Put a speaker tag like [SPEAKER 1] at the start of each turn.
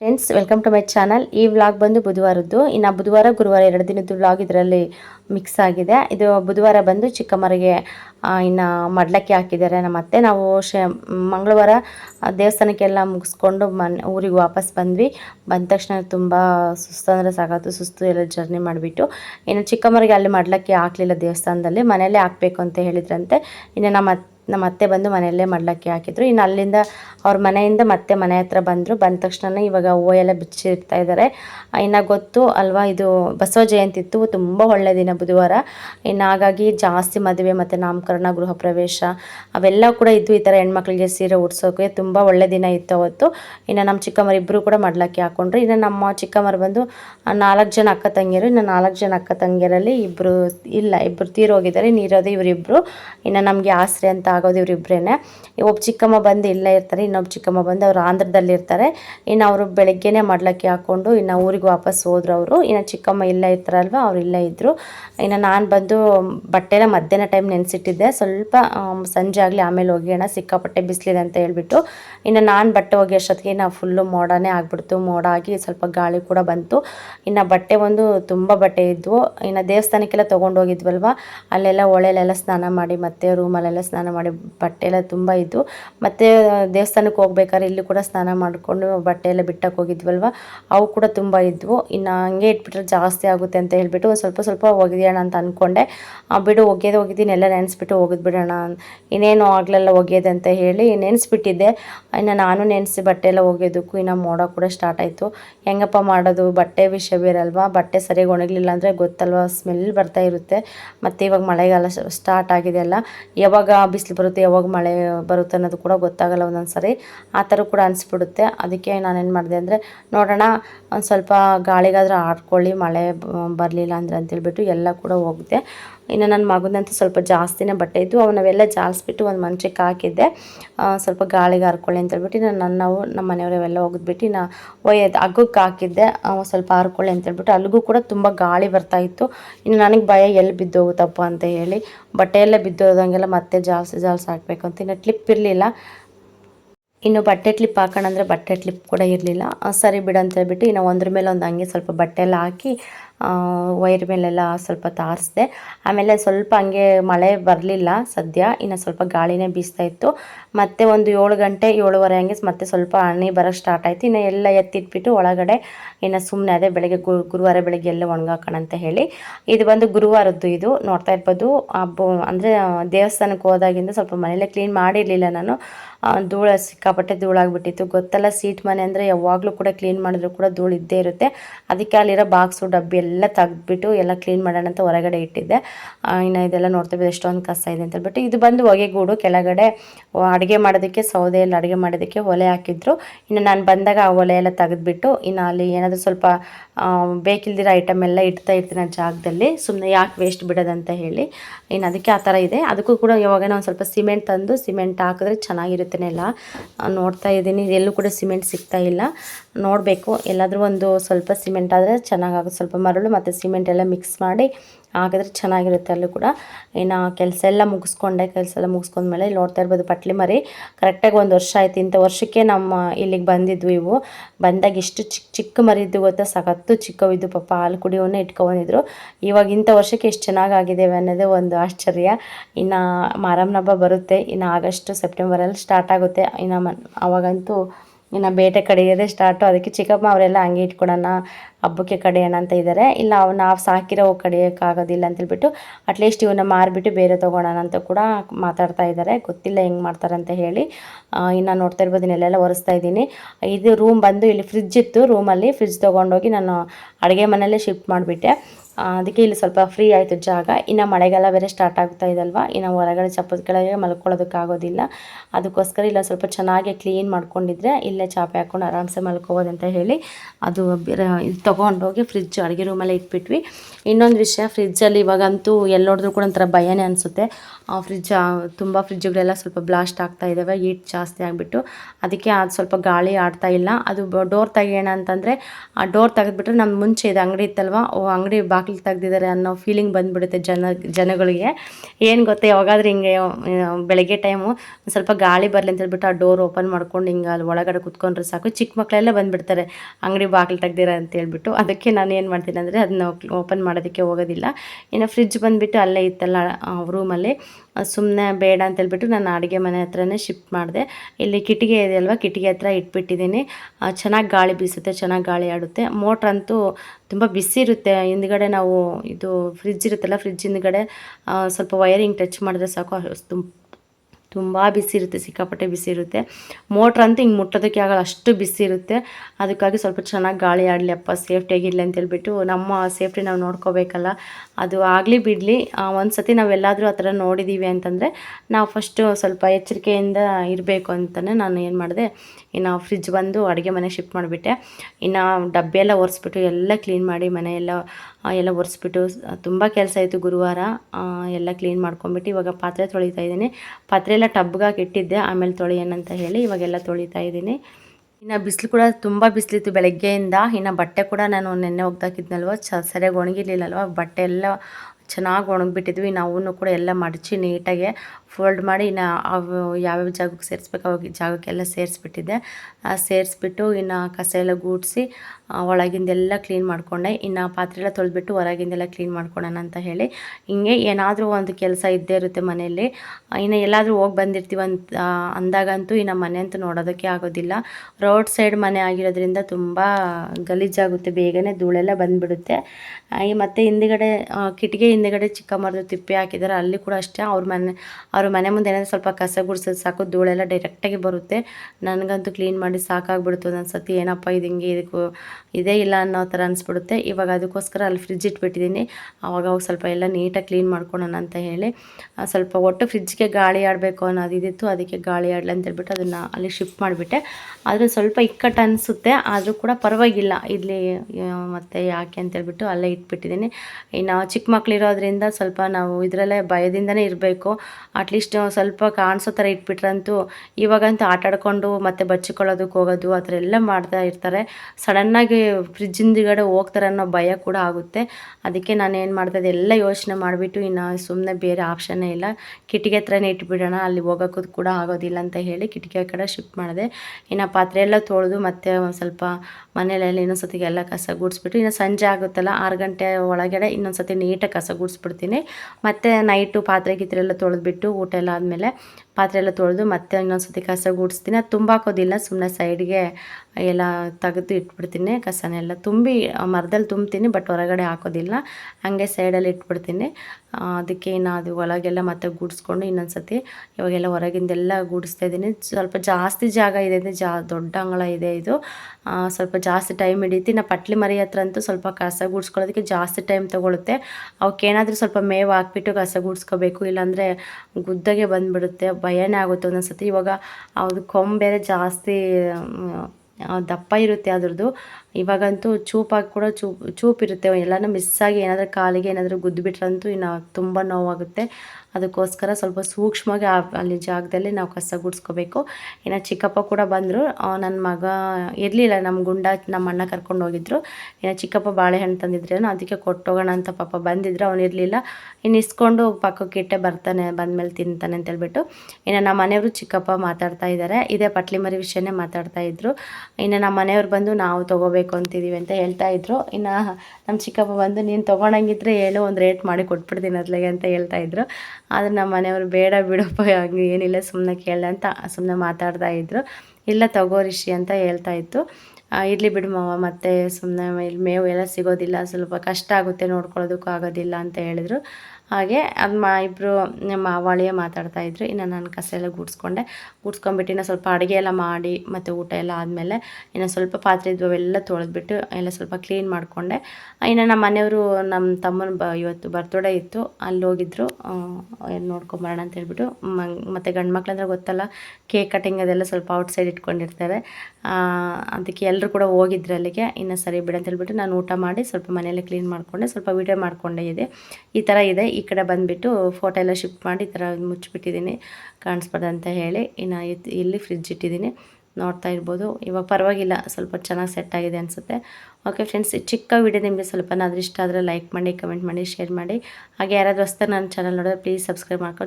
[SPEAKER 1] Friends welcome to my channel ಈ vlog ಬಂದು ಬುಧವಾರದ್ದು. ಇನ್ನು ಬುಧವಾರ, ಗುರುವಾರ ಎರಡು ದಿನದ್ದು ವ್ಲಾಗ್ ಇದರಲ್ಲಿ ಮಿಕ್ಸ್ ಆಗಿದೆ. ಇದು ಬುಧವಾರ ಬಂದು ಚಿಕ್ಕಮ್ಮರಿಗೆ ಇನ್ನು ಮಡ್ಲಕ್ಕಿ ಹಾಕಿದ್ದಾರೆ. ನಮ್ಮ ಅತ್ತೆ, ನಾವು ಶ, ಮಂಗಳವಾರ ದೇವಸ್ಥಾನಕ್ಕೆಲ್ಲ ಮುಗಿಸ್ಕೊಂಡು ಮನ್, ಊರಿಗೆ ವಾಪಸ್ ಬಂದ್ವಿ. ಬಂದ ತಕ್ಷಣ ತುಂಬ ಸುಸ್ತು ಅಂದರೆ ಸಾಕಾಯ್ತು. ಸುಸ್ತು ಎಲ್ಲ ಜರ್ನಿ ಮಾಡಿಬಿಟ್ಟು, ಇನ್ನು ಚಿಕ್ಕಮ್ಮರಿಗೆ ಅಲ್ಲಿ ಮಡ್ಲಕ್ಕಿ ಹಾಕಲಿಲ್ಲ ದೇವಸ್ಥಾನದಲ್ಲಿ. ಮನೆಯಲ್ಲೇ ಹಾಕಬೇಕು ಅಂತ ಹೇಳಿದ್ರಂತೆ. ಇನ್ನು ನಮ್ಮ ನಮ್ಮ ಅತ್ತೆ ಬಂದು ಮನೆಯಲ್ಲೇ ಮಾಡ್ಲಕ್ಕೆ ಹಾಕಿದ್ರು. ಇನ್ನು ಅಲ್ಲಿಂದ ಅವ್ರ ಮನೆಯಿಂದ ಮತ್ತೆ ಮನೆ ಹತ್ರ ಬಂದರು. ಬಂದ ತಕ್ಷಣ ಇವಾಗ ಹೂವು ಎಲ್ಲ ಬಿಚ್ಚಿರ್ತಾ ಇದ್ದಾರೆ ಇನ್ನು ಗೊತ್ತು ಅಲ್ವಾ, ಇದು ಬಸವ ಜಯಂತಿ ಇತ್ತು. ತುಂಬ ಒಳ್ಳೆ ದಿನ ಬುಧವಾರ. ಇನ್ನು ಹಾಗಾಗಿ ಜಾಸ್ತಿ ಮದುವೆ ಮತ್ತು ನಾಮಕರಣ, ಗೃಹ ಪ್ರವೇಶ ಅವೆಲ್ಲ ಕೂಡ ಇದ್ದು ಈ ಥರ ಹೆಣ್ಮಕ್ಳಿಗೆ ಸೀರೆ ಉಡ್ಸೋಕೆ ತುಂಬ ಒಳ್ಳೆ ದಿನ ಇತ್ತು ಅವತ್ತು. ಇನ್ನು ನಮ್ಮ ಚಿಕ್ಕಮ್ಮರು ಇಬ್ಬರು ಕೂಡ ಮಾಡ್ಲಕ್ಕೆ ಹಾಕೊಂಡ್ರು. ಇನ್ನು ನಮ್ಮ ಚಿಕ್ಕಮ್ಮರು ಬಂದು ನಾಲ್ಕು ಜನ ಅಕ್ಕ ತಂಗಿಯರು. ಇನ್ನು ನಾಲ್ಕು ಜನ ಅಕ್ಕ ತಂಗಿಯರಲ್ಲಿ ಇಬ್ಬರು ಇಲ್ಲ ಇಬ್ಬರು ತೀರೋಗಿದ್ದಾರೆ. ನೀರೋದೇ ಇವರಿಬ್ಬರು ಇನ್ನು ನಮಗೆ ಆಸರೆ ಅಂತ ಆಗೋದು ಇವರಿಬ್ಬರೇನೆ ಒಬ್ಬ ಚಿಕ್ಕಮ್ಮ ಬಂದು ಇಲ್ಲೇ ಇರ್ತಾರೆ, ಇನ್ನೊಬ್ಬ ಚಿಕ್ಕಮ್ಮ ಬಂದು ಅವರು ಆಂಧ್ರದಲ್ಲಿರ್ತಾರೆ ಇನ್ನು ಅವರು ಬೆಳಗ್ಗೆನೇ ಮಾಡ್ಲಕ್ಕೆ ಹಾಕ್ಕೊಂಡು ಇನ್ನು ಊರಿಗೆ ವಾಪಸ್ ಹೋದ್ರು ಅವರು. ಇನ್ನು ಚಿಕ್ಕಮ್ಮ ಇಲ್ಲೇ ಇರ್ತಾರಲ್ವ, ಅವ್ರು ಇಲ್ಲೇ ಇದ್ದರು ಇನ್ನು ನಾನು ಬಂದು ಬಟ್ಟೆನ ಮಧ್ಯಾಹ್ನ ಟೈಮ್ ನೆನೆಸಿಟ್ಟಿದ್ದೆ. ಸ್ವಲ್ಪ ಸಂಜೆ ಆಗಲಿ ಆಮೇಲೆ ಒಗೆಯೋಣ ಸಿಕ್ಕಾಪಟ್ಟೆ ಬಿಸಿಲಿದೆ ಅಂತ ಹೇಳ್ಬಿಟ್ಟು. ಇನ್ನು ನಾನು ಬಟ್ಟೆ ಹೋಗಿ ಅಷ್ಟೊತ್ತಿಗೆ ನಾವು ಫುಲ್ಲು ಮೋಡನೇ ಆಗಿಬಿಡ್ತು. ಮೋಡ ಆಗಿ ಸ್ವಲ್ಪ ಗಾಳಿ ಕೂಡ ಬಂತು. ಇನ್ನು ಬಟ್ಟೆ ಒಂದು ತುಂಬ ಬಟ್ಟೆ ಇದ್ವು. ಇನ್ನು ದೇವಸ್ಥಾನಕ್ಕೆಲ್ಲ ತೊಗೊಂಡೋಗಿದ್ವಲ್ವ ಅಲ್ಲೆಲ್ಲ ಹೊಳೆಲೆಲ್ಲ ಸ್ನಾನ ಮಾಡಿ ಮತ್ತೆ ರೂಮಲ್ಲೆಲ್ಲ ಸ್ನಾನ ಮಾಡಿ ಬಟ್ಟೆ ಎಲ್ಲ ತುಂಬ ಇದ್ದು, ಮತ್ತು ದೇವಸ್ಥಾನಕ್ಕೆ ಹೋಗ್ಬೇಕಾದ್ರೆ ಇಲ್ಲಿ ಕೂಡ ಸ್ನಾನ ಮಾಡಿಕೊಂಡು ಬಟ್ಟೆ ಎಲ್ಲ ಬಿಟ್ಟಕ್ಕೆ ಹೋಗಿದ್ವಲ್ವ? ಅವು ಕೂಡ ತುಂಬ ಇದ್ವು. ಇನ್ನು ಹಂಗೆ ಇಟ್ಬಿಟ್ರೆ ಜಾಸ್ತಿ ಆಗುತ್ತೆ ಅಂತ ಹೇಳ್ಬಿಟ್ಟು ಒಂದು ಸ್ವಲ್ಪ ಸ್ವಲ್ಪ ಒಗೆಯೋಣ ಅಂತ ಅಂದ್ಕೊಂಡೆ ಬಿಡು, ಒಗೆಯೋದು ಹೋಗಿದ್ದೀನಿ ಎಲ್ಲ ನೆನೆಸ್ಬಿಟ್ಟು ಒಗೆದು ಬಿಡೋಣ. ಇನ್ನೇನು ಆಗ್ಲೆಲ್ಲ ಒಗೆಯೋದು ಅಂತ ಹೇಳಿ ನೆನೆಸ್ಬಿಟ್ಟಿದ್ದೆ. ಇನ್ನು ನಾನು ನೆನೆಸಿ ಬಟ್ಟೆ ಎಲ್ಲ ಒಗೆಯೋದಕ್ಕೂ ಇನ್ನು ಮೋಡ ಕೂಡ ಸ್ಟಾರ್ಟ್ ಆಯಿತು. ಹೆಂಗಪ್ಪ ಮಾಡೋದು? ಬಟ್ಟೆ ವಿಷಯ ಬೇರಲ್ವಾ? ಬಟ್ಟೆ ಸರಿಯಾಗಿ ಒಣಗಲಿಲ್ಲ ಅಂದರೆ ಗೊತ್ತಲ್ವ? ಸ್ಮೆಲ್ ಬರ್ತಾ ಇರುತ್ತೆ. ಮತ್ತು ಇವಾಗ ಮಳೆಗಾಲ ಸ್ಟಾರ್ಟ್ ಆಗಿದೆ ಅಲ್ಲ. ಯಾವಾಗ ಬಿಸಿಲು ಬರುತ್ತೆ, ಯಾವಾಗ ಮಳೆ ಬರುತ್ತೆ ಅನ್ನೋದು ಕೂಡ ಗೊತ್ತಾಗಲ್ಲ ಒಂದೊಂದು ಸಾರಿ ಆ ಥರ ಕೂಡ ಅನಿಸ್ಬಿಡುತ್ತೆ. ಅದಕ್ಕೆ ನಾನೇನು ಮಾಡಿದೆ ಅಂದರೆ, ನೋಡೋಣ, ಒಂದು ಸ್ವಲ್ಪ ಗಾಳಿಗಾದರೂ ಆಡ್ಕೊಳ್ಳಿ, ಮಳೆ ಬರಲಿಲ್ಲ ಅಂದರೆ ಅಂತೇಳ್ಬಿಟ್ಟು ಎಲ್ಲ ಕೂಡ ಹೋಗಿದೆ. ಇನ್ನು ನನ್ನ ಮಗನಂತೂ ಸ್ವಲ್ಪ ಜಾಸ್ತಿನೇ ಬಟ್ಟೆ ಇದ್ದು ಅವನ್ನವೆಲ್ಲ ಜಾಲಿಸ್ಬಿಟ್ಟು ಒಂದು ಮಂಚಕ್ಕೆ ಹಾಕಿದ್ದೆ. ಸ್ವಲ್ಪ ಗಾಳಿಗೆ ಹಾರ್ಕೊಳ್ಳಿ ಅಂತ ಹೇಳ್ಬಿಟ್ಟು ನಾನು ನನ್ನ ನಾವು ನಮ್ಮ ಮನೆಯವರೆಲ್ಲ ಒಗೆದ್ಬಿಟ್ಟು ನಾ ಒಯ್ಯ ಅಗ್ಗಕ್ಕೆ ಹಾಕಿದ್ದೆ. ಸ್ವಲ್ಪ ಹಾರ್ಕೊಳ್ಳಿ ಅಂತ ಹೇಳ್ಬಿಟ್ಟು ಅಲ್ಲಿಗೂ ಕೂಡ ತುಂಬ ಗಾಳಿ ಬರ್ತಾ ಇತ್ತು. ಇನ್ನು ನನಗೆ ಭಯ ಎಲ್ಲಿ ಬಿದ್ದೋಗುತ್ತಪ್ಪ ಅಂತ ಹೇಳಿ ಬಟ್ಟೆ ಎಲ್ಲ ಬಿದ್ದೋದಂಗೆಲ್ಲ ಮತ್ತೆ ಜಾಲ್ಸಿ ಜಾಲ್ಸಿ ಹಾಕಬೇಕು ಅಂತ ಇನ್ನು ಕ್ಲಿಪ್ ಇರಲಿಲ್ಲ. ಇನ್ನು ಬಟ್ಟೆ ಕ್ಲಿಪ್ ಹಾಕೋಣ ಅಂದರೆ ಬಟ್ಟೆ ಕ್ಲಿಪ್ ಕೂಡ ಇರಲಿಲ್ಲ. ಸರಿ ಬಿಡು ಅಂತ ಹೇಳ್ಬಿಟ್ಟು ಇನ್ನು ಒಂದ್ರ ಮೇಲೆ ಒಂದು ಹಂಗೆ ಸ್ವಲ್ಪ ಬಟ್ಟೆ ಎಲ್ಲ ಹಾಕಿ ವೈರ್ ಮೇಲೆಲ್ಲ ಸ್ವಲ್ಪ ತಾರಿಸ್ದೆ. ಆಮೇಲೆ ಸ್ವಲ್ಪ ಹಂಗೆ ಮಳೆ ಬರಲಿಲ್ಲ ಸದ್ಯ, ಇನ್ನು ಸ್ವಲ್ಪ ಗಾಳಿನೇ ಬೀಸ್ತಾ ಇತ್ತು. ಮತ್ತೆ ಒಂದು ಏಳು ಗಂಟೆ, ಏಳುವರೆ ಹಂಗೆ ಮತ್ತೆ ಸ್ವಲ್ಪ ಹನಿ ಬರೋಕ್ಕೆ ಸ್ಟಾರ್ಟ್ ಆಯಿತು. ಇನ್ನು ಎಲ್ಲ ಎತ್ತಿಟ್ಬಿಟ್ಟು ಒಳಗಡೆ ಇನ್ನು ಸುಮ್ಮನೆ ಅದೇ ಬೆಳಗ್ಗೆ ಗುರುವಾರ ಬೆಳಗ್ಗೆ ಎಲ್ಲ ಒಣಗಾಕೋಣ ಅಂತ ಹೇಳಿ. ಇದು ಬಂದು ಗುರುವಾರದ್ದು ಇದು. ನೋಡ್ತಾ ಇರ್ಬೋದು ಹಬ್ಬ ಅಂದರೆ ದೇವಸ್ಥಾನಕ್ಕೆ ಹೋದಾಗಿಂದ ಸ್ವಲ್ಪ ಮನೆಯಲ್ಲೇ ಕ್ಲೀನ್ ಮಾಡಿರಲಿಲ್ಲ ನಾನು. ಧೂಳ ಧೂಳು ಸಿಕ್ಕಾಪಟ್ಟೆ ಧೂಳಾಗ್ಬಿಟ್ಟಿತ್ತು. ಗೊತ್ತಲ್ಲ, ಸೀಟ್ ಮನೆ ಅಂದರೆ ಯಾವಾಗಲೂ ಕೂಡ ಕ್ಲೀನ್ ಮಾಡಿದ್ರು ಕೂಡ ಧೂಳು ಇದ್ದೇ ಇರುತ್ತೆ. ಅದಕ್ಕೆ ಅಲ್ಲಿರೋ ಬಾಕ್ಸು ಡಬ್ಬಿ ಎಲ್ಲ ತೆಗ್ದುಬಿಟ್ಟು ಎಲ್ಲ ಕ್ಲೀನ್ ಮಾಡೋಣ ಅಂತ ಹೊರಗಡೆ ಇಟ್ಟಿದ್ದೆ. ಇನ್ನು ಇದೆಲ್ಲ ನೋಡ್ತೀವಿ ಎಷ್ಟೊಂದು ಕಸ ಇದೆ ಅಂತ ಹೇಳ್ಬಿಟ್ಟು. ಇದು ಬಂದು ಹೊಗೆಗೂಡು, ಕೆಳಗಡೆ ಅಡುಗೆ ಮಾಡೋದಕ್ಕೆ, ಸೌದೆಯಲ್ಲಿ ಅಡುಗೆ ಮಾಡೋದಕ್ಕೆ ಒಲೆ ಹಾಕಿದ್ರು. ಇನ್ನು ನಾನು ಬಂದಾಗ ಆ ಒಲೆ ಎಲ್ಲ ತೆಗೆದುಬಿಟ್ಟು, ಇನ್ನು ಅಲ್ಲಿ ಏನಾದರೂ ಸ್ವಲ್ಪ ಬೇಕಿಲ್ದಿರೋ ಐಟಮ್ ಎಲ್ಲ ಇಡ್ತಾ ಇರ್ತೀನಿ ಆ ಜಾಗದಲ್ಲಿ ಸುಮ್ಮನೆ ಯಾಕೆ ವೇಸ್ಟ್ ಬಿಡೋದಂತ ಹೇಳಿ. ಇನ್ನು ಅದಕ್ಕೆ ಆ ಥರ ಇದೆ. ಅದಕ್ಕೂ ಕೂಡ ಯಾವಾಗನ ಒಂದು ಸ್ವಲ್ಪ ಸಿಮೆಂಟ್ ತಂದು ಸಿಮೆಂಟ್ ಹಾಕಿದ್ರೆ ಚೆನ್ನಾಗಿರುತ್ತೆ ಎಲ್ಲ ನೋಡ್ತಾ ಇದ್ದೀನಿ. ಎಲ್ಲೂ ಕೂಡ ಸಿಮೆಂಟ್ ಸಿಗ್ತಾ ಇಲ್ಲ. ನೋಡಬೇಕು. ಎಲ್ಲಾದರೂ ಒಂದು ಸ್ವಲ್ಪ ಸಿಮೆಂಟ್ ಆದರೆ ಚೆನ್ನಾಗಾಗುತ್ತೆ ಸ್ವಲ್ಪ ಮರಳು ಮತ್ತು ಸಿಮೆಂಟ್ ಎಲ್ಲ ಮಿಕ್ಸ್ ಮಾಡಿ ಹಾಕಿದ್ರೆ ಚೆನ್ನಾಗಿರುತ್ತೆ ಅಲ್ಲೂ ಕೂಡ. ಇನ್ನು ಕೆಲಸ ಎಲ್ಲ ಮುಗಿಸ್ಕೊಂಡೆ, ಕೆಲಸ ಎಲ್ಲ ಮುಗಿಸ್ಕೊಂಡ್ಮೇಲೆ ಇಲ್ಲಿ ನೋಡ್ತಾ ಇರ್ಬೋದು ಪಟ್ಲಿ ಮರಿ. ಕರೆಕ್ಟಾಗಿ ಒಂದು ವರ್ಷ ಆಯ್ತು, ಇಂಥ ವರ್ಷಕ್ಕೆ ನಮ್ಮ ಇಲ್ಲಿಗೆ ಬಂದಿದ್ವು ಇವು. ಬಂದಾಗ ಎಷ್ಟು ಚಿಕ್ಕ ಚಿಕ್ಕ ಮರಿ ಇದ್ದು ಗೊತ್ತಾ, ಸಖತ್ತು ಚಿಕ್ಕವಿದ್ದು ಪಾಪ, ಹಾಲು ಕುಡಿಯೋನೇ ಇಟ್ಕೊಬಂದಿದ್ರು. ಇವಾಗ ಇಂಥ ವರ್ಷಕ್ಕೆ ಎಷ್ಟು ಚೆನ್ನಾಗಾಗಿದ್ದೇವೆ ಅನ್ನೋದೇ ಒಂದು ಆಶ್ಚರ್ಯ. ಇನ್ನು ಮಾರಮ್ಮನ ಹಬ್ಬ ಬರುತ್ತೆ, ಇನ್ನು ಆಗಸ್ಟ್, ಸೆಪ್ಟೆಂಬರಲ್ಲಿ ಸ್ಟಾರ್ಟ್ ಆಗುತ್ತೆ. ಇನ್ನು ಮ ಅವಾಗಂತೂ ಇನ್ನು ಬೇಟೆ ಕಡೆಯೋದೇ ಸ್ಟಾರ್ಟು ಅದಕ್ಕೆ ಚಿಕ್ಕಮ್ಮ ಅವರೆಲ್ಲ ಹಂಗೆ ಇಟ್ಕೊಡೋಣ, ಹಬ್ಬಕ್ಕೆ ಕಡೆಯೋಣ ಅಂತ ಇದ್ದಾರೆ ಇಲ್ಲ, ಅವು ನಾವು ಸಾಕಿರೋ ಕಡೆಯೋಕ್ಕಾಗೋದಿಲ್ಲ ಅಂತೇಳ್ಬಿಟ್ಟು ಅಟ್ಲೀಸ್ಟ್ ಇವನ್ನ ಮಾರಿಬಿಟ್ಟು ಬೇರೆ ತೊಗೊಳೋಣ ಅಂತ ಕೂಡ ಮಾತಾಡ್ತಾ ಇದ್ದಾರೆ ಗೊತ್ತಿಲ್ಲ ಹೆಂಗೆ ಮಾಡ್ತಾರೆ ಅಂತ ಹೇಳಿ. ಇನ್ನು ನೋಡ್ತಾ ಇರ್ಬೋದು ಇನ್ನೆಲ್ಲ ಒರೆಸ್ತಾ ಇದ್ದೀನಿ. ಇದು ರೂಮ್ ಬಂದು ಇಲ್ಲಿ ಫ್ರಿಜ್ ಇತ್ತು ರೂಮಲ್ಲಿ ಫ್ರಿಜ್ ತೊಗೊಂಡೋಗಿ ನಾನು ಅಡುಗೆ ಮನೆಯಲ್ಲೇ ಶಿಫ್ಟ್ ಮಾಡಿಬಿಟ್ಟೆ. ಅದಕ್ಕೆ ಇಲ್ಲಿ ಸ್ವಲ್ಪ ಫ್ರೀ ಆಯಿತು ಜಾಗ. ಇನ್ನು ಮಳೆಗಾಲ ಬೇರೆ ಸ್ಟಾರ್ಟ್ ಆಗ್ತಾ ಇದಲ್ವಾ? ಇನ್ನು ಹೊರಗಡೆ ಚಪ್ಪದ ಕೆಳಗೆ ಮಲ್ಕೊಳ್ಳೋದಕ್ಕಾಗೋದಿಲ್ಲ. ಅದಕ್ಕೋಸ್ಕರ ಇಲ್ಲ, ಸ್ವಲ್ಪ ಚೆನ್ನಾಗಿ ಕ್ಲೀನ್ ಮಾಡ್ಕೊಂಡಿದ್ರೆ ಇಲ್ಲೇ ಚಾಪೆ ಹಾಕ್ಕೊಂಡು ಆರಾಮ್ಸೆ ಮಲ್ಕೋಬೋದು ಅಂತ ಹೇಳಿ ಅದು ಇದು ತೊಗೊಂಡೋಗಿ ಫ್ರಿಜ್ ಅಡುಗೆ ರೂಮಲ್ಲೇ ಇಟ್ಬಿಟ್ವಿ. ಇನ್ನೊಂದು ವಿಷಯ ಫ್ರಿಜ್ಜಲ್ಲಿ ಇವಾಗಂತೂ ಎಲ್ಲಿ ನೋಡಿದ್ರು ಕೂಡ ಒಂಥರ ಭಯನೇ ಅನಿಸುತ್ತೆ. ಆ ಫ್ರಿಜ್ ತುಂಬ ಫ್ರಿಜ್ಗಳೆಲ್ಲ ಸ್ವಲ್ಪ ಬ್ಲಾಸ್ಟ್ ಆಗ್ತಾ ಇದ್ದಾವೆ ಈಟ್ ಜಾಸ್ತಿ ಆಗಿಬಿಟ್ಟು. ಅದಕ್ಕೆ ಅದು ಸ್ವಲ್ಪ ಗಾಳಿ ಆಡ್ತಾ ಇಲ್ಲ. ಅದು ಡೋರ್ ತೆಗಿಯೋಣ ಅಂತಂದರೆ, ಆ ಡೋರ್ ತೆಗೆದ್ಬಿಟ್ರೆ ನಮ್ಮ ಮುಂಚೆ ಇದು ಅಂಗಡಿ ಇತ್ತಲ್ವ ಅಂಗಡಿ ಬಾಗಿಲು ಬಾಗಿಲು ತೆಗ್ದಿದ್ದಾರೆ ಅನ್ನೋ ಫೀಲಿಂಗ್ ಬಂದ್ಬಿಡುತ್ತೆ ಜನ, ಜನಗಳಿಗೆ. ಏನು ಗೊತ್ತಾ, ಯಾವಾಗಾದ್ರೂ ಹಿಂಗೆ ಬೆಳಗ್ಗೆ ಟೈಮು ಸ್ವಲ್ಪ ಗಾಳಿ ಬರಲಿ ಅಂತ ಹೇಳ್ಬಿಟ್ಟು ಆ ಡೋರ್ ಓಪನ್ ಮಾಡ್ಕೊಂಡು ಹಿಂಗೆ ಅಲ್ಲಿ ಒಳಗಡೆ ಕುತ್ಕೊಂಡ್ರೆ ಸಾಕು. ಚಿಕ್ಕ ಮಕ್ಕಳೆಲ್ಲ ಬಂದುಬಿಡ್ತಾರೆ, ಅಂಗಡಿ ಬಾಗಿಲು ತೆಗ್ದಿರ ಅಂತ ಹೇಳ್ಬಿಟ್ಟು. ಅದಕ್ಕೆ ನಾನು ಏನು ಮಾಡ್ತೀನಿ ಅಂದರೆ ಅದನ್ನ ಓಪನ್ ಮಾಡೋದಕ್ಕೆ ಹೋಗೋದಿಲ್ಲ. ಇನ್ನು ಫ್ರಿಜ್ ಬಂದುಬಿಟ್ಟು ಅಲ್ಲೇ ಇತ್ತಲ್ಲ ರೂಮಲ್ಲಿ ಸುಮ್ಮನೆ ಬೇಡ ಅಂತ ಹೇಳ್ಬಿಟ್ಟು ನಾನು ಅಡುಗೆ ಮನೆ ಹತ್ರನೇ ಶಿಫ್ಟ್ ಮಾಡಿದೆ. ಇಲ್ಲಿ ಕಿಟಕಿ ಇದೆ ಅಲ್ವಾ? ಕಿಟಕಿ ಹತ್ರ ಇಟ್ಬಿಟ್ಟಿದ್ದೀನಿ. ಚೆನ್ನಾಗಿ ಗಾಳಿ ಬೀಸುತ್ತೆ, ಚೆನ್ನಾಗಿ ಗಾಳಿ ಆಡುತ್ತೆ. ಮೋಟ್ರ್ ಅಂತೂ ತುಂಬ ಬಿಸಿ ಇರುತ್ತೆ. ಹಿಂದ್ಗಡೆ ನಾವು ಇದು ಫ್ರಿಜ್ ಇರುತ್ತಲ್ಲ ಫ್ರಿಜ್ ಹಿಂದ್ಗಡೆ ಸ್ವಲ್ಪ ವೈರಿಂಗ್ ಟಚ್ ಮಾಡಿದ್ರೆ ಸಾಕು. ತುಂಬ ತುಂಬ ಬಿಸಿ ಇರುತ್ತೆ, ಸಿಕ್ಕಾಪಟ್ಟೆ ಬಿಸಿ ಇರುತ್ತೆ. ಮೋಟ್ರ್ ಅಂತ ಹಿಂಗೆ ಮುಟ್ಟೋದಕ್ಕೆ ಆಗಲ್ಲ, ಅಷ್ಟು ಬಿಸಿ ಇರುತ್ತೆ. ಅದಕ್ಕಾಗಿ ಸ್ವಲ್ಪ ಚೆನ್ನಾಗಿ ಗಾಳಿ ಆಡಲಿ ಅಪ್ಪ ಸೇಫ್ಟಿಯಾಗಿರಲಿ ಅಂತ ಹೇಳ್ಬಿಟ್ಟು ನಮ್ಮ ಸೇಫ್ಟಿ ನಾವು ನೋಡ್ಕೋಬೇಕಲ್ಲ. ಅದು ಆಗಲಿ ಬಿಡಲಿ ಒಂದು ಸತಿ ನಾವೆಲ್ಲಾದರೂ ಆ ಥರ ನೋಡಿದ್ದೀವಿ ಅಂತಂದರೆ ನಾವು ಫಸ್ಟು ಸ್ವಲ್ಪ ಎಚ್ಚರಿಕೆಯಿಂದ ಇರಬೇಕು ಅಂತಲೇ ನಾನು ಏನು ಮಾಡಿದೆ, ಇನ್ನು ಫ್ರಿಜ್ ಬಂದು ಅಡುಗೆ ಮನೆ ಶಿಫ್ಟ್ ಮಾಡಿಬಿಟ್ಟೆ. ಇನ್ನು ಡಬ್ಬೆ ಎಲ್ಲ ಒರೆಸ್ಬಿಟ್ಟು ಎಲ್ಲ ಕ್ಲೀನ್ ಮಾಡಿ ಮನೆ ಎಲ್ಲ ಒರೆಸ್ಬಿಟ್ಟು ತುಂಬ ಕೆಲಸ ಆಯಿತು ಗುರುವಾರ. ಎಲ್ಲ ಕ್ಲೀನ್ ಮಾಡ್ಕೊಂಬಿಟ್ಟು ಇವಾಗ ಪಾತ್ರೆ ತೊಳಿತಾ ಇದ್ದೀನಿ. ಪಾತ್ರೆ ಎಲ್ಲ ಟಬ್ಗಾಗಿ ಇಟ್ಟಿದ್ದೆ, ಆಮೇಲೆ ತೊಳೆಯೋಣಂತ ಹೇಳಿ ಇವಾಗೆಲ್ಲ ತೊಳಿತಾ ಇದ್ದೀನಿ. ಇನ್ನು ಬಿಸಿಲು ಕೂಡ ತುಂಬ ಬಿಸಿಲಿತ್ತು ಬೆಳಗ್ಗೆಯಿಂದ. ಇನ್ನು ಬಟ್ಟೆ ಕೂಡ ನಾನು ನೆನ್ನೆ ಒಗ್ದಾಕಿದ್ನಲ್ವ, ಚ, ಸರಿಯಾಗಿ ಒಣಗಿರ್ಲಿಲ್ಲಲ್ವ, ಬಟ್ಟೆ ಎಲ್ಲ ಚೆನ್ನಾಗಿ ಒಣಗಿಬಿಟ್ಟಿದ್ವಿ. ನಾವು ಕೂಡ ಎಲ್ಲ ಮಡಚಿ ನೀಟಾಗೆ ಫೋಲ್ಡ್ ಮಾಡಿ ಇನ್ನು ಅವು ಯಾವ್ಯಾವ ಜಾಗಕ್ಕೆ ಸೇರಿಸ್ಬೇಕು, ಅವಾಗ ಜಾಗಕ್ಕೆಲ್ಲ ಸೇರಿಸ್ಬಿಟ್ಟಿದ್ದೆ. ಸೇರಿಸ್ಬಿಟ್ಟು ಇನ್ನು ಕಸ ಎಲ್ಲ ಗೂಡಿಸಿ ಒಳಗಿಂದೆಲ್ಲ ಕ್ಲೀನ್ ಮಾಡಿಕೊಂಡೆ. ಇನ್ನು ಪಾತ್ರೆ ಎಲ್ಲ ತೊಳೆದ್ಬಿಟ್ಟು ಹೊರಗಿಂದೆಲ್ಲ ಕ್ಲೀನ್ ಮಾಡ್ಕೊಳ್ಳೋಣ ಅಂತ ಹೇಳಿ. ಹಿಂಗೆ ಏನಾದರೂ ಒಂದು ಕೆಲಸ ಇದ್ದೇ ಇರುತ್ತೆ ಮನೆಯಲ್ಲಿ. ಇನ್ನು ಎಲ್ಲಾದರೂ ಹೋಗಿ ಬಂದಿರ್ತೀವಿ ಅಂತ ಅಂದಾಗಂತೂ ಇನ್ನು ಮನೆ ಅಂತೂ ನೋಡೋದಕ್ಕೆ ಆಗೋದಿಲ್ಲ. ರೋಡ್ ಸೈಡ್ ಮನೆ ಆಗಿರೋದ್ರಿಂದ ತುಂಬ ಗಲೀಜಾಗುತ್ತೆ, ಬೇಗನೆ ಧೂಳೆಲ್ಲ ಬಂದುಬಿಡುತ್ತೆ. ಮತ್ತು ಹಿಂದಗಡೆ ಕಿಟಕಿ ಚಿಕ್ಕ ಮರದ ತಿಪ್ಪೆ ಹಾಕಿದ್ದಾರೆ ಅಲ್ಲಿ ಕೂಡ ಅಷ್ಟೇ. ಅವ್ರ ಮನೆ, ಅವ್ರ ಮನೆ ಮುಂದೆ ಏನಾದರೂ ಸ್ವಲ್ಪ ಕಸ ಗುಡಿಸೋದು ಸಾಕು, ಧೂಳೆಲ್ಲ ಡೈರೆಕ್ಟಾಗಿ ಬರುತ್ತೆ. ನನಗಂತೂ ಕ್ಲೀನ್ ಮಾಡಿ ಸಾಕಾಗ್ಬಿಡ್ತು ಒಂದೊಂದು ಸತಿ ಏನಪ್ಪ ಇದು ಹಿಂಗೆ ಇದಕ್ಕೂ ಇದೇ ಇಲ್ಲ ಅನ್ನೋ ಥರ ಅನಿಸ್ಬಿಡುತ್ತೆ. ಇವಾಗ ಅದಕ್ಕೋಸ್ಕರ ಅಲ್ಲಿ ಫ್ರಿಜ್ ಇಟ್ಬಿಟ್ಟಿದ್ದೀನಿ. ಅವಾಗ ಸ್ವಲ್ಪ ಎಲ್ಲ ನೀಟಾಗಿ ಕ್ಲೀನ್ ಮಾಡ್ಕೊಳೋಣ ಅಂತ ಹೇಳಿ ಸ್ವಲ್ಪ ಒಟ್ಟು ಫ್ರಿಜ್ಗೆ ಗಾಳಿ ಆಡಬೇಕು ಅನ್ನೋದು ಇದಿತ್ತು, ಅದಕ್ಕೆ ಗಾಳಿ ಆಡಲಿ ಅಂತ ಹೇಳ್ಬಿಟ್ಟು ಅದನ್ನು ಅಲ್ಲಿ ಶಿಫ್ಟ್ ಮಾಡಿಬಿಟ್ಟೆ. ಆದರೆ ಸ್ವಲ್ಪ ಇಕ್ಕಟ್ಟು ಅನಿಸುತ್ತೆ, ಆದರೂ ಕೂಡ ಪರವಾಗಿಲ್ಲ. ಇಲ್ಲಿ ಮತ್ತೆ ಯಾಕೆ ಅಂತ ಹೇಳ್ಬಿಟ್ಟು ಅಲ್ಲೇ ಇಟ್ಬಿಟ್ಟಿದ್ದೀನಿ. ಇನ್ನು ಚಿಕ್ಕ ಮಕ್ಕಳಿರೋದ್ರಿಂದ ಸ್ವಲ್ಪ ನಾವು ಇದರಲ್ಲೇ ಭಯದಿಂದನೇ ಇರಬೇಕು. ಅಟ್ಲೀಸ್ಟ್ ಸ್ವಲ್ಪ ಕಾಣಿಸೋ ಥರ ಇಟ್ಬಿಟ್ರಂತೂ ಇವಾಗಂತೂ ಆಟ ಆಡ್ಕೊಂಡು ಮತ್ತೆ ಬಚ್ಚಿಕೊಳ್ಳೋದಕ್ಕೆ ಹೋಗೋದು ಆ ಥರ ಎಲ್ಲ ಮಾಡ್ತಾ ಇರ್ತಾರೆ. ಸಡನ್ನಾಗಿ ಫ್ರಿಜ್ ಹಿಂದ್ಗಡೆ ಹೋಗ್ತಾರೆ ಅನ್ನೋ ಭಯ ಕೂಡ ಆಗುತ್ತೆ. ಅದಕ್ಕೆ ನಾನು ಏನು ಮಾಡ್ತಾಯಿದ್ದೆ ಎಲ್ಲ ಯೋಚನೆ ಮಾಡಿಬಿಟ್ಟು ಇನ್ನು ಸುಮ್ಮನೆ ಬೇರೆ ಆಪ್ಷನ್ನೇ ಇಲ್ಲ. ಕಿಟಕಿ ಹತ್ರನೇ ಇಟ್ಬಿಡೋಣ, ಅಲ್ಲಿ ಹೋಗೋಕ್ಕೂ ಕೂಡ ಆಗೋದಿಲ್ಲ ಅಂತ ಹೇಳಿ ಕಿಟಕಿ ಕಡೆ ಶಿಫ್ಟ್ ಮಾಡಿದೆ. ಇನ್ನು ಪಾತ್ರೆ ಎಲ್ಲ ತೊಳೆದು ಮತ್ತೆ ಸ್ವಲ್ಪ ಮನೇಲೆಲ್ಲ ಇನ್ನೊಂದು ಸತಿಗೆ ಎಲ್ಲ ಕಸ ಗುಡಿಸ್ಬಿಟ್ಟು ಇನ್ನು ಸಂಜೆ ಆಗುತ್ತಲ್ಲ, ಆರು ಗಂಟೆ ಒಳಗಡೆ ಇನ್ನೊಂದು ಸತಿ ನೀಟಾಗಿ ಕಸ ಗುಡಿಸ್ಬಿಡ್ತೀನಿ. ಮತ್ತು ನೈಟು ಪಾತ್ರೆ ಗಿತ್ರೆ ಎಲ್ಲ ತೊಳೆದ್ಬಿಟ್ಟು ಊಟ ಎಲ್ಲ ಆದಮೇಲೆ ಪಾತ್ರೆ ಎಲ್ಲ ತೊಳೆದು ಮತ್ತೆ ಇನ್ನೊಂದು ಸತಿ ಕಸ ಗುಡಿಸ್ತೀನಿ. ಅದು ತುಂಬ ಹಾಕೋದಿಲ್ಲ ಸುಮ್ಮನೆ ಸೈಡ್ಗೆ ಎಲ್ಲ ತೆಗೆದು ಇಟ್ಬಿಡ್ತೀನಿ. ಕಸನೆಲ್ಲ ತುಂಬಿ ಮರದಲ್ಲಿ ತುಂಬ್ತೀನಿ ಬಟ್ ಹೊರಗಡೆ ಹಾಕೋದಿಲ್ಲ. ಹಾಗೆ ಸೈಡಲ್ಲಿ ಇಟ್ಬಿಡ್ತೀನಿ. ಅದಕ್ಕೆ ಇನ್ನು ಅದು ಒಳಗೆಲ್ಲ ಮತ್ತೆ ಗುಡಿಸ್ಕೊಂಡು ಇನ್ನೊಂದು ಸತಿ ಇವಾಗೆಲ್ಲ ಹೊರಗಿಂದೆಲ್ಲ ಗುಡಿಸ್ತಾ ಇದ್ದೀನಿ. ಸ್ವಲ್ಪ ಜಾಸ್ತಿ ಜಾಗ ಇದೆ ಅಂದರೆ ಜಾ, ದೊಡ್ಡ ಅಂಗಳ ಇದೆ ಇದು. ಸ್ವಲ್ಪ ಜಾಸ್ತಿ ಟೈಮ್ ಹಿಡಿಯುತ್ತೆ ಇನ್ನು ಪಟ್ಲಿ ಮರಿ ಹತ್ರ ಅಂತೂ ಸ್ವಲ್ಪ ಕಸ ಗುಡಿಸ್ಕೊಳ್ಳೋದಕ್ಕೆ ಜಾಸ್ತಿ ಟೈಮ್ ತೊಗೊಳುತ್ತೆ. ಅವಕ್ಕೇನಾದರೂ ಸ್ವಲ್ಪ ಮೇವು ಹಾಕ್ಬಿಟ್ಟು ಕಸ ಗುಡಿಸ್ಕೋಬೇಕು. ಇಲ್ಲಾಂದರೆ ಗುದ್ದಗೆ ಬಂದುಬಿಡುತ್ತೆ. ಭಯನೇ ಆಗುತ್ತೆ ಒಂದೊಂದು ಸತಿ ಇವಾಗ ಅದು ಕೊಂಬೆ ಜಾಸ್ತಿ ದಪ್ಪ ಇರುತ್ತೆ ಅದ್ರದ್ದು. ಇವಾಗಂತೂ ಚೂಪಾಗಿ ಕೂಡ ಚೂಪ್ ಚೂಪಿರುತ್ತೆ. ಎಲ್ಲನೂ ಮಿಸ್ಸಾಗಿ ಏನಾದರೂ ಕಾಲಿಗೆ ಏನಾದರೂ ಗುದ್ದುಬಿಟ್ರಂತೂ ಇನ್ನು ತುಂಬ ನೋವಾಗುತ್ತೆ. ಅದಕ್ಕೋಸ್ಕರ ಸ್ವಲ್ಪ ಸೂಕ್ಷ್ಮವಾಗಿ ಅಲ್ಲಿ ಜಾಗದಲ್ಲಿ ನಾವು ಕಸ ಗುಡಿಸ್ಕೋಬೇಕು. ಇನ್ನು ಚಿಕ್ಕಪ್ಪ ಕೂಡ ಬಂದರು. ನನ್ನ ಮಗ ಇರಲಿಲ್ಲ. ನಮ್ಮ ಗುಂಡ ನಮ್ಮ ಅಣ್ಣ ಕರ್ಕೊಂಡು ಹೋಗಿದ್ರು. ಇನ್ನು ಚಿಕ್ಕಪ್ಪ ಬಾಳೆಹಣ್ಣು ತಂದಿದ್ರೇನೋ ಅದಕ್ಕೆ ಕೊಟ್ಟೋಗೋಣ ಅಂತ ಪಾಪ ಬಂದಿದ್ರು. ಅವನು ಇರಲಿಲ್ಲ. ಇನ್ನು ಇಸ್ಕೊಂಡು ಪಕ್ಕಕ್ಕೆ ಇಟ್ಟೆ ಬರ್ತಾನೆ, ಬಂದಮೇಲೆ ತಿಂತಾನೆ ಅಂತ ಹೇಳ್ಬಿಟ್ಟು. ಇನ್ನು ನಮ್ಮ ಮನೆಯವರು ಚಿಕ್ಕಪ್ಪ ಮಾತಾಡ್ತಾ ಇದ್ದಾರೆ. ಇದೇ ಪಟ್ಲಿ ಮರಿ ವಿಷಯನೇ ಮಾತಾಡ್ತಾ ಇದ್ರು. ಇನ್ನು ನಮ್ಮ ಮನೆಯವ್ರು ಬಂದು ನಾವು ತೊಗೋಬೇಕು ಅಂತಿದ್ದೀವಿ ಅಂತ ಹೇಳ್ತಾ ಇದ್ರು. ಇನ್ನು ನಮ್ಮ ಚಿಕ್ಕಪ್ಪ ಬಂದು, ನೀನು ತೊಗೊಳಂಗಿದ್ರೆ ಹೇಳು, ಒಂದು ರೇಟ್ ಮಾಡಿ ಕೊಟ್ಬಿಡ್ತೀನಿ ಅದ್ಲಾಗೆ ಅಂತ ಹೇಳ್ತಾ ಇದ್ರು. ಆದರೆ ನಮ್ಮ ಮನೆಯವರು, ಬೇಡ ಬಿಡಪ್ಪ, ಹಂಗೆ ಏನಿಲ್ಲ ಸುಮ್ಮನೆ ಕೇಳ ಅಂತ ಸುಮ್ಮನೆ ಮಾತಾಡ್ತಾ ಇದ್ರು. ಇಲ್ಲ ತಗೋ ರಿಷಿ ಅಂತ ಹೇಳ್ತಾ ಇತ್ತು. ಇರ್ಲಿ ಬಿಡು ಮಾವ, ಮತ್ತೆ ಸುಮ್ಮನೆ ಇಲ್ಲಿ ಮೇವು ಎಲ್ಲ ಸಿಗೋದಿಲ್ಲ, ಸ್ವಲ್ಪ ಕಷ್ಟ ಆಗುತ್ತೆ ನೋಡ್ಕೊಳ್ಳೋದಕ್ಕೂ ಆಗೋದಿಲ್ಲ ಅಂತ ಹೇಳಿದ್ರು. ಹಾಗೆ ಅದು ಮಾ ಇಬ್ಬರು ಮಾವಾಳಿಯ ಮಾತಾಡ್ತಾ ಇದ್ರು. ಇನ್ನು ನಾನು ಕಸ ಎಲ್ಲ ಗುಡಿಸ್ಕೊಂಡೆ. ಗುಡ್ಸ್ಕೊಂಡ್ಬಿಟ್ಟು ಇನ್ನು ಸ್ವಲ್ಪ ಅಡುಗೆ ಎಲ್ಲ ಮಾಡಿ ಮತ್ತು ಊಟ ಎಲ್ಲ ಆದಮೇಲೆ ಇನ್ನು ಸ್ವಲ್ಪ ಪಾತ್ರೆ ಇದ್ವು, ಅವೆಲ್ಲ ತೊಳೆದ್ಬಿಟ್ಟು ಎಲ್ಲ ಸ್ವಲ್ಪ ಕ್ಲೀನ್ ಮಾಡಿಕೊಂಡೆ. ಇನ್ನು ನಮ್ಮ ಮನೆಯವರು ನಮ್ಮ ತಮ್ಮನ ಬ ಇವತ್ತು ಬರ್ತಡೇ ಇತ್ತು. ಅಲ್ಲಿ ಹೋಗಿದ್ರು. ನೋಡ್ಕೊಂಬರೋಣ ಅಂತ ಹೇಳ್ಬಿಟ್ಟು ಮತ್ತು ಗಂಡು ಮಕ್ಳಂದ್ರೆ ಗೊತ್ತಲ್ಲ, ಕೇಕ್ ಕಟಿಂಗ್ ಅದೆಲ್ಲ ಸ್ವಲ್ಪ ಔಟ್ಸೈಡ್ ಇಟ್ಕೊಂಡಿರ್ತಾರೆ. ಅದಕ್ಕೆ ಎಲ್ಲರೂ ಕೂಡ ಹೋಗಿದ್ರು ಅಲ್ಲಿಗೆ. ಇನ್ನು ಸರಿ ಬಿಡು ಅಂತ ಹೇಳ್ಬಿಟ್ಟು ನಾನು ಊಟ ಮಾಡಿ ಸ್ವಲ್ಪ ಮನೆಯಲ್ಲೇ ಕ್ಲೀನ್ ಮಾಡಿಕೊಂಡೆ. ಸ್ವಲ್ಪ ವೀಡಿಯೋ ಮಾಡಿಕೊಂಡೇ ಇದೆ. ಈ ಥರ ಇದೆ. ಈ ಕಡೆ ಬಂದುಬಿಟ್ಟು ಫೋಟೋ ಎಲ್ಲ ಶಿಫ್ಟ್ ಮಾಡಿ ಈ ಥರ ಮುಚ್ಚಿಬಿಟ್ಟಿದ್ದೀನಿ. ಕಾಣಿಸ್ಬಾರ್ದು ಅಂತ ಹೇಳಿ. ಇನ್ನು ಇಲ್ಲಿ ಫ್ರಿಜ್ ಇಟ್ಟಿದ್ದೀನಿ. ನೋಡ್ತಾ ಇರ್ಬೋದು. ಇವಾಗ ಪರವಾಗಿಲ್ಲ, ಸ್ವಲ್ಪ ಚೆನ್ನಾಗಿ ಸೆಟ್ ಆಗಿದೆ ಅನಿಸುತ್ತೆ. ಓಕೆ ಫ್ರೆಂಡ್ಸ್ ಚಿಕ್ಕ ವಿಡಿಯೋ ನಿಮಗೆ ಸ್ವಲ್ಪನಾದ್ರೂ ಇಷ್ಟ ಆದರೆ ಲೈಕ್ ಮಾಡಿ ಕಮೆಂಟ್ ಮಾಡಿ ಶೇರ್ ಮಾಡಿ. ಹಾಗೆ ಯಾರಾದರೂ ಹೊಸ್ತಾರೆ ನನ್ನ ಚಾನಲ್ ನೋಡಿದ್ರೆ ಪ್ಲೀಸ್ ಸಬ್ಸ್ಕ್ರೈಬ್ ಮಾಡ್ಕೊಂಡು